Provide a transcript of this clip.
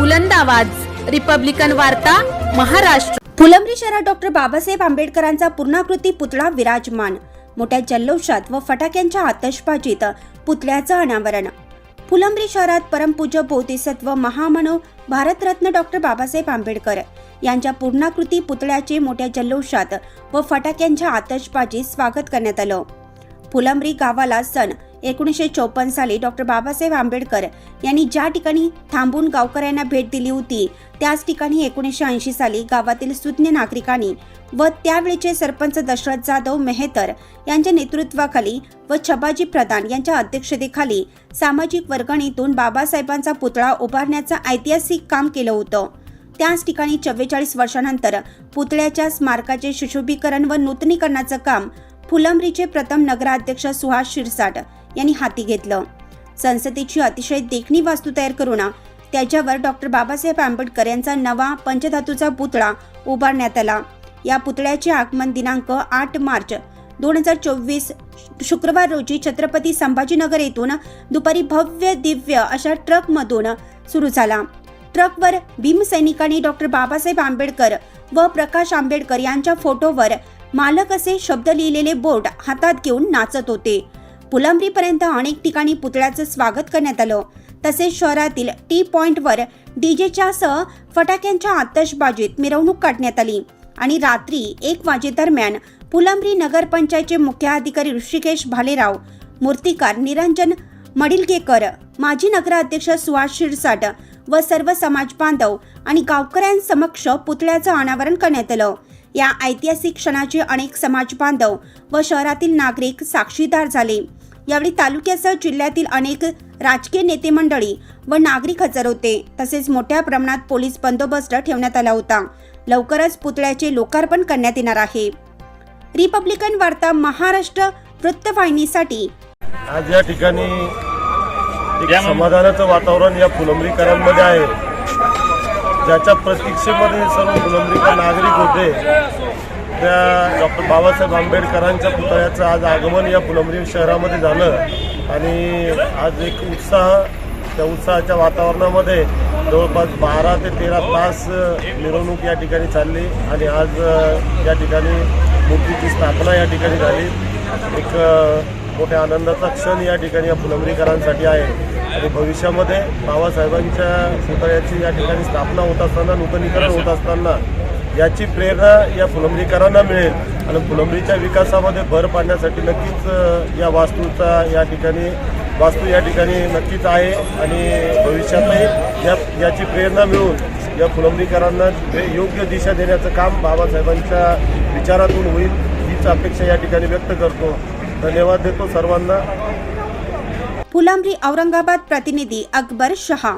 बुलंद आवाज. रिपब्लिकन वार्ता महाराष्ट्र. फुलंब्री शहरात डॉक्टर बाबासाहेब आंबेडकरांचा पूर्णाकृती पुतळा विराजमान. मोठ्या जल्लोषात व फटाक्यांच्या आतषबाजीत पुतळ्याचं अनावरण. फुलंब्री शहरात परमपूज्य बोधिसत्व महामनो भारतरत्न डॉक्टर बाबासाहेब आंबेडकर यांच्या पूर्णाकृती पुतळ्याचे मोठ्या जल्लोषात व फटाक्यांच्या आतषबाजीत स्वागत करण्यात आलं. फुलंब्री गावाला सण एकोणीसशे चौपन्न साली डॉक्टर बाबासाहेब आंबेडकर यांनी ज्या ठिकाणी थांबून गावकऱ्यांना भेट दिली होती त्याच ठिकाणी एकोणीसशे ऐंशी साली गावातील सुज्ञ नागरिकांनी व त्यावेळेचे सरपंच दशरथ जाधव मेहतर यांच्या नेतृत्वाखाली व छबाजी प्रधान यांच्या अध्यक्षतेखाली सामाजिक वर्गणीतून बाबासाहेबांचा पुतळा उभारण्याचं ऐतिहासिक काम केलं होतं. त्याच ठिकाणी चव्वेचाळीस वर्षानंतर पुतळ्याच्या स्मारकाचे सुशोभीकरण व नूतनीकरणाचं काम फुलंब्रीचे प्रथम नगराध्यक्ष सुहास शिरसाट यांनी हाती घेतलं. संसदेची अतिशय देखणी वास्तू तयार करून त्याच्यावर डॉक्टर बाबासाहेब आंबेडकर यांचा नवा पंचधातूचा पुतळा उभारण्यात आला. या पुतळ्याचे आगमन दिनांक आठ मार्च दोन हजार चोवीस शुक्रवार रोजी छत्रपती संभाजीनगर येथून दुपारी भव्य दिव्य अशा ट्रकमधून सुरू झाला. ट्रकवर भीमसैनिकांनी डॉक्टर बाबासाहेब आंबेडकर व प्रकाश आंबेडकर यांच्या फोटोवर मालक असे शब्द लिहिलेले बोर्ड हातात घेऊन नाचत होते. पुलंबरीपर्यंत अनेक ठिकाणी पुतळ्याचं स्वागत करण्यात आलं. तसेच शहरातील टी पॉइंटवर डीजेच्या सह फटाक्यांच्या आतषबाजीत मिरवणूक काढण्यात आली. आणि रात्री एक वाजेदरम्यान पुलंबरी नगरपंचायतचे मुख्याधिकारी ऋषिकेश भालेराव मूर्तिकार निरंजन मडिलगेकर माजी नगराध्यक्ष सुहास शिरसाट व सर्व समाज बांधव आणि गावकऱ्यांसमक्ष पुतळ्याचं अनावरण करण्यात आलं. या ऐतिहासिक क्षणाचे अनेक समाज बांधव व शहरातील नागरिक साक्षीदार झाले. यावेळी तालुक्यासह जिल्ह्यातील अनेक राजकीय नेते मंडळी व नागरिक हजर होते. तसेच मोठ्या प्रमाणात पोलीस बंदोबस्त ठेवण्यात आला होता. लवकरच पुतळ्याचे लोकार्पण करण्यात येणार आहे. रिपब्लिकन वार्ता महाराष्ट्र वृत्तवाहिनीसाठी आज या ठिकाणी एक समाधानाचं वातावरण या फुलंबरीकरांमध्ये आहे. ज्याच्या प्रतीक्षेमध्ये सर्व फुलंबरीकर नागरिक होते. त्या डॉक्टर बाबासाहेब आंबेडकरांच्या पुतळ्याचं आज आगमन या फुलंबरी शहरामध्ये झालं. आणि आज एक उत्साह त्या उत्साहाच्या वातावरणामध्ये जवळपास बारा ते तेरा तास मिरवणूक या ठिकाणी चालली आणि आज या ठिकाणी मूर्तीची स्थापना या ठिकाणी झाली. एक मोठ्या आनंदाचा क्षण या ठिकाणी या फुलंबरीकरांसाठी आहे. आणि भविष्यामध्ये बाबासाहेबांच्या पुतळ्याची या ठिकाणी स्थापना होत असताना नूतनीकरण होत असताना याची प्रेरणा या फुलंबरीकरांना मिळेल. आणि फुलंबरीच्या विकासामध्ये भर पाडण्यासाठी नक्कीच या वास्तूचा या ठिकाणी वास्तू या ठिकाणी नक्कीच आहे. आणि भविष्यातही या याची प्रेरणा मिळून या फुलंबरीकरांना योग्य दिशा देण्याचं काम बाबासाहेबांच्या विचारातून होईल हीच अपेक्षा या ठिकाणी व्यक्त करतो. धन्यवाद देतो सर्वांना. फुलंब्री औरंगाबाद प्रतिनिधी अकबर शहा.